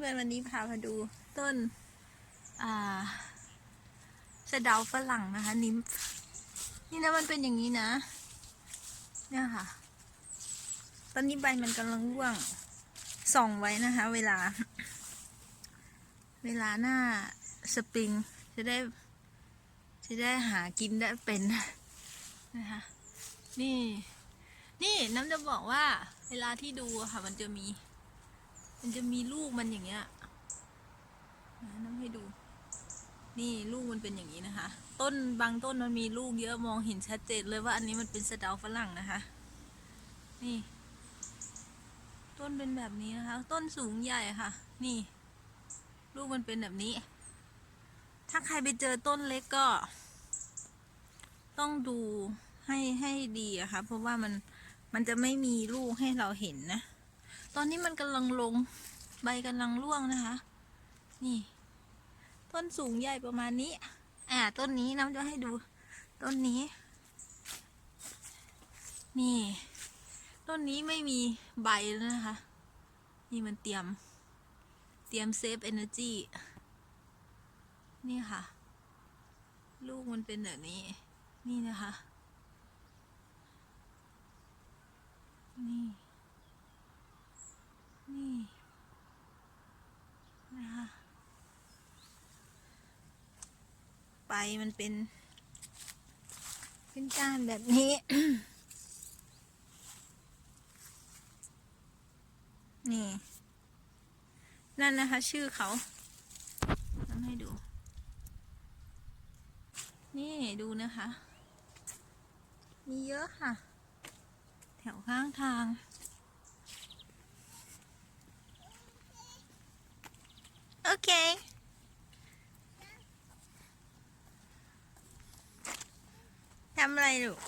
พื่อนๆวันนี้พามาดูต้นอ่าสะเดาฝรั่งนะคะนิมฟ์นี่นะมันเป็นอย่างนี้นะ เนี่ยค่ะ ตอนนี้ใบมันกำลังร่วงส่องไว้นะคะ เวลา เวลาหน้าสปริงจะได้ จะได้หากินได้เป็นนะคะนี่ นี่น้ำจะบอกว่า เวลาที่ดูค่ะมันจะมี มันจะมีลูกมันอย่างเงี้ยนะน้ำให้ดู นี่ลูกมันเป็นอย่างนี้นะคะ ต้นบางต้นมันมีลูกเยอะมองเห็นชัดเจนเลยว่าอันนี้มันเป็นสะเดาฝรั่งนะคะ นี่ ต้นเป็นแบบนี้นะคะ ต้นสูงใหญ่ค่ะ นี่ ลูกมันเป็นแบบนี้ ถ้าใครไปเจอต้นเล็กก็ ต้องดูให้ให้ดีอะค่ะเพราะว่ามันมันจะไม่มีลูกให้เราเห็นนะ ตอนนี้มันกำลังลง ใบกำลังร่วงนะคะ นี่ ต้นสูงใหญ่ประมาณนี้ อ่า ต้นนี้น้ำจะให้ดู ต้นนี้ นี่ ต้นนี้ไม่มีใบแล้วนะคะ นี่มันเตรียม เตรียมเซฟเอเนอร์จีนี่ค่ะ ลูกมันเป็นแบบนี้ นี่นะคะ นี่ นี่นะคะไปมันเป็น เป็นก้านแบบนี้ นี่ นั่นนะคะ ชื่อเขาทำให้ดู นี่ดูนะคะ มีเยอะค่ะ แถวข้างทาง โอเคทำอะไรลูก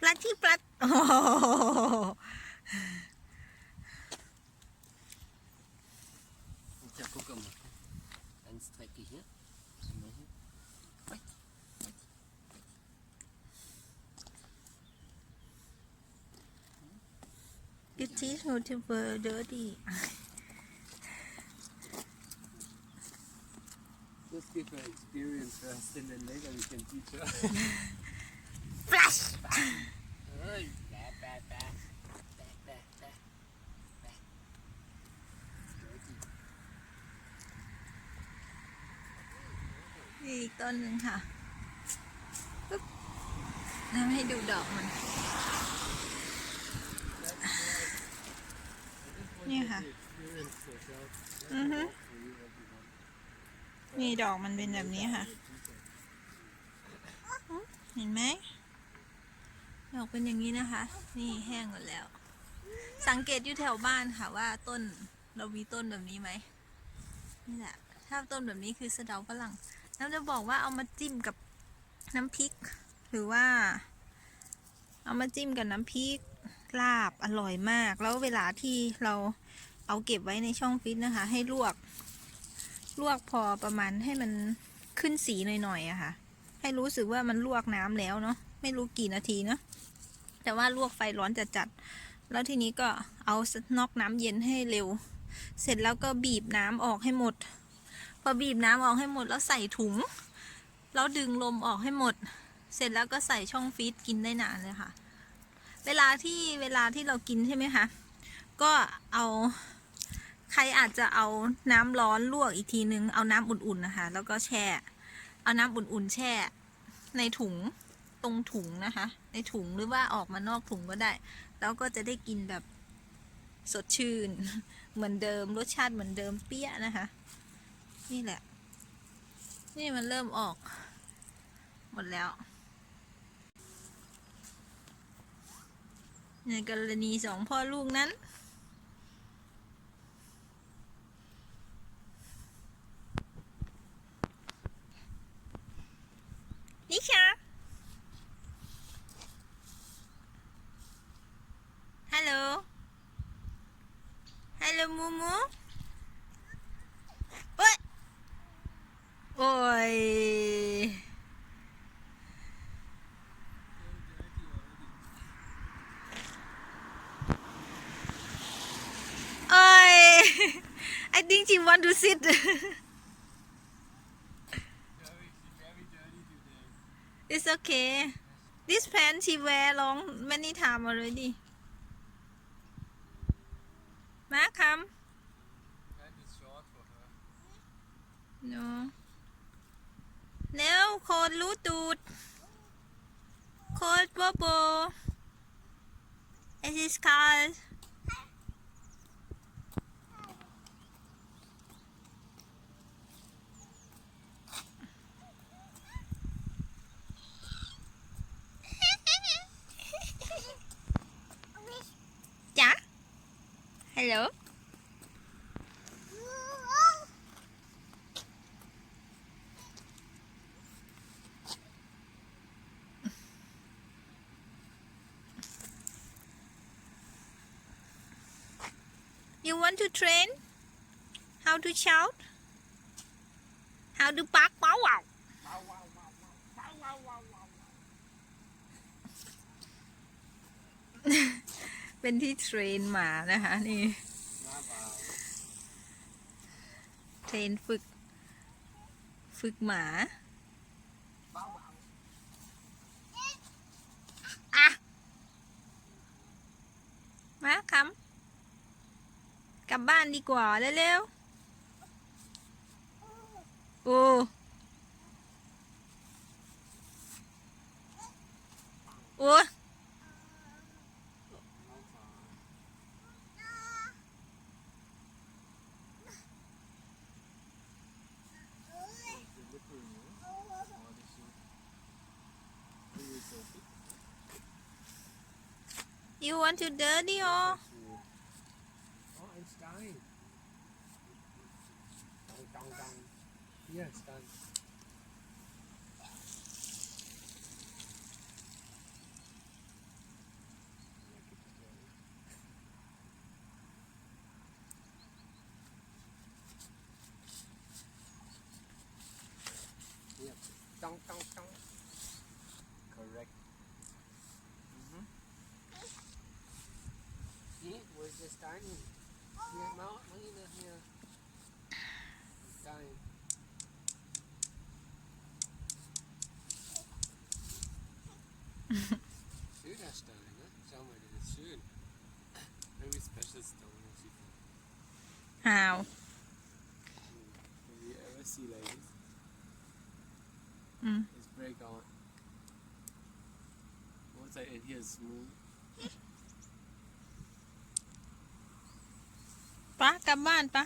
ปลัดที่ปลัดโอ้โห Tiens, guck mal. Eine Strecke hier. Einmal You teach me to be dirty. Just give her experience first and then later we can teach her. Flash! Oi. Ba, ba, ba. Ba, ba, ba. Ba. Dirty. นี่อีกต้นหนึ่งค่ะปึ๊บทำให้ดูดอกมัน นี่ค่ะ อือฮึ For you, everyone. นี่ดอกมันเป็นแบบนี้ค่ะ เห็นไหมดอกเป็นอย่างนี้นะคะ นี่แห้งหมดแล้ว สังเกตอยู่แถวบ้านค่ะว่าต้นเรามีต้นแบบนี้ไหมนี่แหละ ถ้าต้นแบบนี้คือสะเดาฝรั่งน้ำจะบอกว่าเอามาจิ้มกับน้ำพริก หรือว่า เอามาจิ้มกับน้ำพริก ลาบอร่อยมาก แล้วเวลาที่เราเอาเก็บไว้ในช่องฟิตนะคะ ให้ลวก ลวกพอประมาณให้มันขึ้นสีหน่อยๆอะค่ะ ให้รู้สึกว่ามันลวกน้ำแล้วเนาะไม่รู้กี่นาทีเนาะแต่ว่าลวกไฟร้อนจัดๆแล้วทีนี้ก็เอานอกน้ำเย็นให้เร็ว เสร็จแล้วก็บีบน้ำออกให้หมด พอบีบน้ำออกให้หมดแล้วใส่ถุง แล้วดึงลมออกให้หมด เสร็จแล้วก็ใส่ช่องฟรีซกินได้นานเลยค่ะ เวลาที่เวลาที่เรากินใช่ไหมคะ ก็เอาใครอาจจะเอาน้ำร้อนลวกอีกทีนึง เอาน้ำอุ่นๆนะคะ แล้วก็แช่ เอาน้ำอุ่นๆแช่ ในถุงตรงถุงนะคะ ในถุงหรือว่าออกมานอกถุงก็ได้ แล้วก็จะได้กินแบบสดชื่น เหมือนเดิมรสชาติเหมือนเดิมเปี้ยนะคะ นี่แหละ นี่มันเริ่มออก หมดแล้ว ในกรณีสองพ่อลูกนั้น นิชา ฮัลโหล ฮัลโหลมูมูโอ้ย โอ้ย I think she want to sit It's okay This pants she wear long many time already มาคำ No แล้วโคดรู้ตูด โคดโบโบ It is called Hello? You want to train? How to shout? How to bark? Wow wow เป็นที่เทรนหมานะคะ นี่ เทรนฝึก ฝึกหมาอะมาคำกลับบ้านดีกว่าเร็วๆ โอ้โอ้ย You want to dirty or Oh, it's dying. Dong, dong, dong. Yeah, it's done. Stein, ne? Schau mal, ist schön. Very special stone. How? Have you ever seen? Mm. It's very gone. What's that? And here's smooth. กลับบ้านปะ